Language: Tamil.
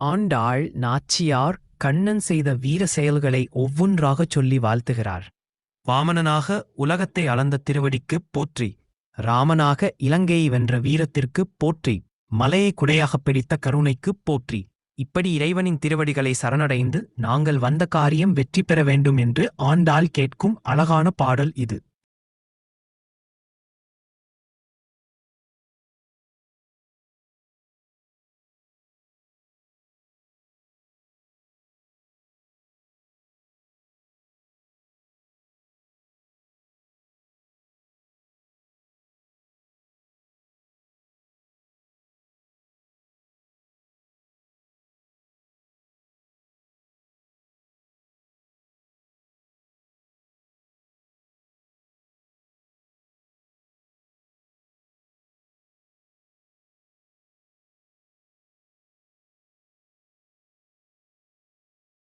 ஆண்டாள் நாச்சியார் கண்ணன் செய்த வீர செயல்களை ஒவ்வொன்றாகச் சொல்லி வாழ்த்துகிறார். வாமனனாக உலகத்தை அளந்த திருவடிக்குப் போற்றி. ராமனாக இலங்கையை வென்ற வீரத்திற்குப் போற்றி. மலையை குடையாகப் பிடித்த கருணைக்குப் போற்றி. இப்படி இறைவனின் திருவடிகளை சரணடைந்து நாங்கள் வந்த காரியம் வெற்றி பெற வேண்டும் என்று ஆண்டாள் கேட்கும் அழகான பாடல் இது.